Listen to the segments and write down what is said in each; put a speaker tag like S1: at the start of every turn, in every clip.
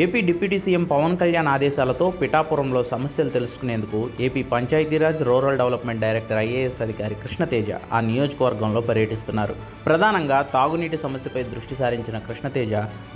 S1: AP deputy CM Pawan Kalyan ఆదేశాలతో పిఠాపురంలో సమస్యలు తెలుసుకునేందుకు AP Panchayati Raj rural development director IAS అధికారి కృష్ణతేజ ఆ నియోజకవర్గంలో పర్యటిస్తున్నారు. ప్రధానంగా తాగునీటి సమస్యపై దృష్టి సారించిన కృష్ణతేజ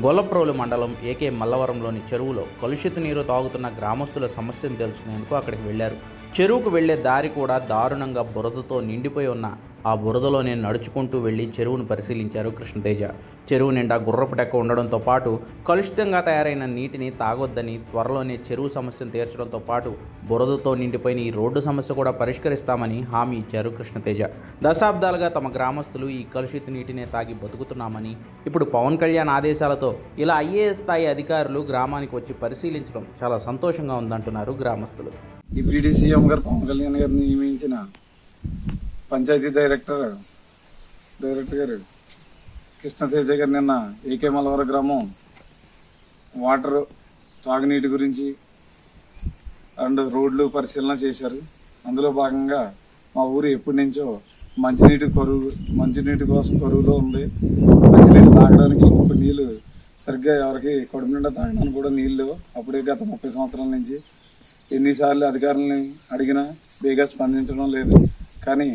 S1: గొల్లప్రోలు మండలం ఏకే మల్లవరంలోని చెరువులో కలుషిత నీరు తాగుతున్న గ్రామస్తుల సమస్యను తెలుసుకునేందుకు అక్కడికి వెళ్ళారు చెరువుకు వెళ్ళే దారి కూడా దారుణంగా బురదతో నిండిపోయి ఉన్న ఆ బురదలోనే నడుచుకుంటూ వెళ్ళి చెరువును పరిశీలించారు కృష్ణతేజ. చెరువు నిండా గుర్రపు డెక్క ఉండడంతో పాటు కలుషితంగా తయారైన నీటిని తాగొద్దని త్వరలోనే చెరువు సమస్యను తీర్చడంతో పాటు బురదతో నిండిపోయిన ఈ రోడ్డు సమస్య కూడా పరిష్కరిస్తామని హామీ ఇచ్చారు కృష్ణతేజ. దశాబ్దాలుగా తమ గ్రామస్తులు ఈ కలుషిత నీటినే తాగి బతుకుతున్నామని ఇప్పుడు పవన్ కళ్యాణ్ ఆదేశాలతో ఇలా ఐఏఎస్ స్థాయి అధికారులు గ్రామానికి వచ్చి పరిశీలించడం చాలా సంతోషంగా ఉందంటున్నారు గ్రామస్తులు.
S2: డిప్యూటీ సీఎం గారు పవన్ కళ్యాణ్ గారిని నియమించిన పంచాయతీ డైరెక్టర్ డైరెక్టర్ గారు కృష్ణతేజ గారు నిన్న ఏకే మలవర గ్రామం వాటర్ తాగునీటి గురించి అండ్ రోడ్లు పరిశీలన చేశారు. అందులో భాగంగా మా ఊరు ఎప్పటి నుంచో మంచినీటి కరువు మంచినీటి కోసం కరువులో ఉంది. మంచినీటి తాగడానికి ఇప్పుడు నీళ్ళు సరిగ్గా ఎవరికి కడుపు నిండా తాగడానికి కూడా నీళ్ళు అప్పుడే గత ముప్పై సంవత్సరాల నుంచి ఎన్నిసార్లు అధికారులని అడిగినా బేగా స్పందించడం లేదు. కానీ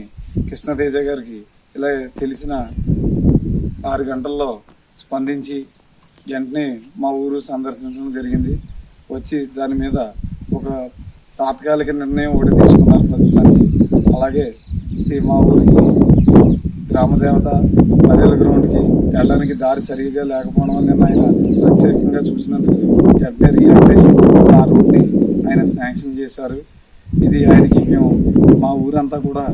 S2: కృష్ణతేజ గారికి ఇలా తెలిసిన ఆరు గంటల్లో స్పందించి వెంటనే మా ఊరు సందర్శించడం జరిగింది. వచ్చి దాని మీద ఒక తాత్కాలిక నిర్ణయం ఒకటి తీసుకున్నారు ప్రస్తుతానికి. అలాగే మా ఊరికి గ్రామదేవత పర్యల గ్రౌండ్కి వెళ్ళడానికి దారి సరిగ్గా లేకపోవడం వల్ల నిన్న ఆయన ప్రత్యేకంగా చూసినందుకు వెంటనే రియాక్ట్ అయ్యి ఆ రోడ్ని ఆయన శాంక్షన్ చేశారు. ఇది ఆయనకి మేము మా ఊరంతా కూడా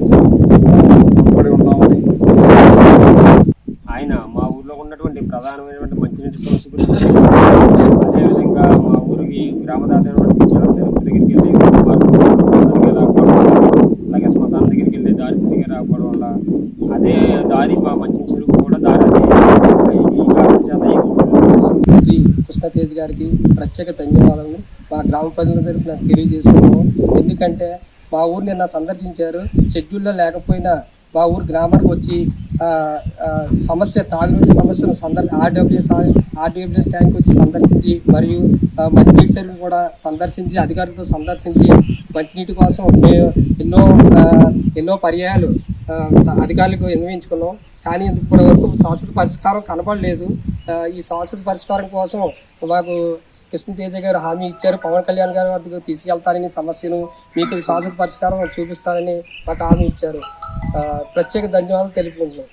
S2: రుణపడి ఉన్నామని
S3: ఆయన మా ఊర్లో ఉన్నటువంటి ప్రధానమైనటువంటి మంచినీటి సమస్య గురించి. అదేవిధంగా మా ఊరికి గ్రామదాత అయినటువంటి పిచ్చారం దగ్గరికి వెళ్ళి సరిగా రాకపోవడం వల్ల అలాగే శ్మశానం దగ్గరికి వెళ్ళి దారి సరిగా రాకపోవడం వల్ల అదే దారి మా మంచి చెరువు కూడా దారి ఈ కారణం చేత ఈ.
S4: శ్రీ కృష్ణతేజ్ గారికి ప్రత్యేక ధన్యవాదాలు మా గ్రామ ప్రజల తరపున తెలియజేసుకున్నాము. ఎందుకంటే మా ఊరు నిన్న సందర్శించారు. షెడ్యూల్లో లేకపోయినా మా ఊరు గ్రామానికి వచ్చి సమస్య తాగునీటి సమస్యను సందర్ ఆర్డబ్ల్యూఎస్ ఆర్డబ్ల్యూఎస్ ట్యాంక్ వచ్చి సందర్శించి మరియు మంచినీటి సర్వీస్ కూడా సందర్శించి అధికారులతో సందర్శించి మంచినీటి కోసం మేము ఎన్నో ఎన్నో పర్యాయాలు అధికారులకు విన్నవించుకున్నాం. కానీ ఇప్పటి వరకు శాశ్వత పరిష్కారం కనపడలేదు. ఈ శాశ్వత పరిష్కారం కోసం మాకు కృష్ణతేజ గారు హామీ ఇచ్చారు. పవన్ కళ్యాణ్ గారి వద్దకు తీసుకెళ్తారని సమస్యను మీకు శాశ్వత పరిష్కారం చూపిస్తారని మాకు హామీ ఇచ్చారు. ప్రత్యేక ధన్యవాదాలు తెలుపుకుంటున్నాం.